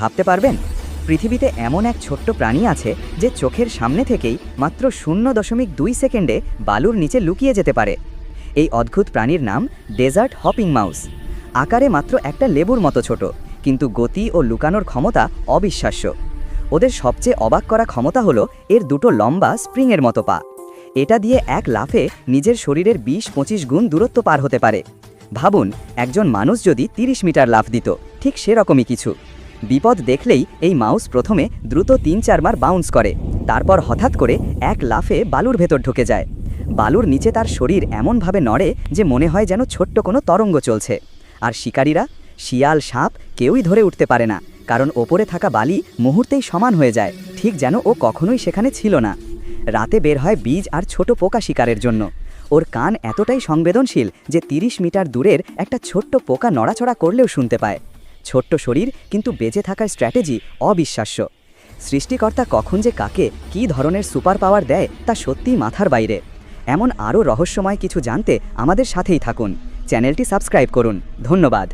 ভাবতে পারবেন? পৃথিবীতে এমন এক ছোট্ট প্রাণী আছে যে চোখের সামনে থেকেই মাত্র শূন্য দশমিক দুই সেকেন্ডে বালুর নিচে লুকিয়ে যেতে পারে। এই অদ্ভুত প্রাণীর নাম ডেজার্ট হপিং মাউস। আকারে মাত্র একটা লেবুর মতো ছোট, কিন্তু গতি ও লুকানোর ক্ষমতা অবিশ্বাস্য। ওদের সবচেয়ে অবাক করা ক্ষমতা হলো এর দুটো লম্বা স্প্রিংয়ের মতো পা। এটা দিয়ে এক লাফে নিজের শরীরের বিশ পঁচিশ গুণ দূরত্ব পার হতে পারে। ভাবুন, একজন মানুষ যদি ৩০ মিটার লাফ দিত, ঠিক সেরকমই কিছু। বিপদ দেখলেই এই মাউস প্রথমে দ্রুত তিন চারবার বাউন্স করে, তারপর হঠাৎ করে এক লাফে বালুর ভেতর ঢুকে যায়। বালুর নিচে তার শরীর এমনভাবে নড়ে যে মনে হয় যেন ছোট্ট কোনো তরঙ্গ চলছে। আর শিকারীরা, শিয়াল সাপ কেউই ধরে উঠতে পারে না, কারণ ওপরে থাকা বালি মুহূর্তেই সমান হয়ে যায়, ঠিক যেন ও কখনোই সেখানে ছিল না। রাতে বের হয় বীজ আর ছোট পোকা শিকারের জন্য। ওর কান এতটাই সংবেদনশীল যে ৩০ মিটার দূরের একটা ছোট্ট পোকা নড়াচড়া করলেও শুনতে পায়। ছোট্ট শরীর কিন্তু বেঁচে থাকার স্ট্র্যাটেজি অবিশ্বাস্য। সৃষ্টিকর্তা কখন যে কাকে কি ধরনের সুপার পাওয়ার দেয় তা সত্যিই মাথার বাইরে। এমন আরও রহস্যময় কিছু জানতে আমাদের সাথেই থাকুন। চ্যানেলটি সাবস্ক্রাইব করুন। ধন্যবাদ।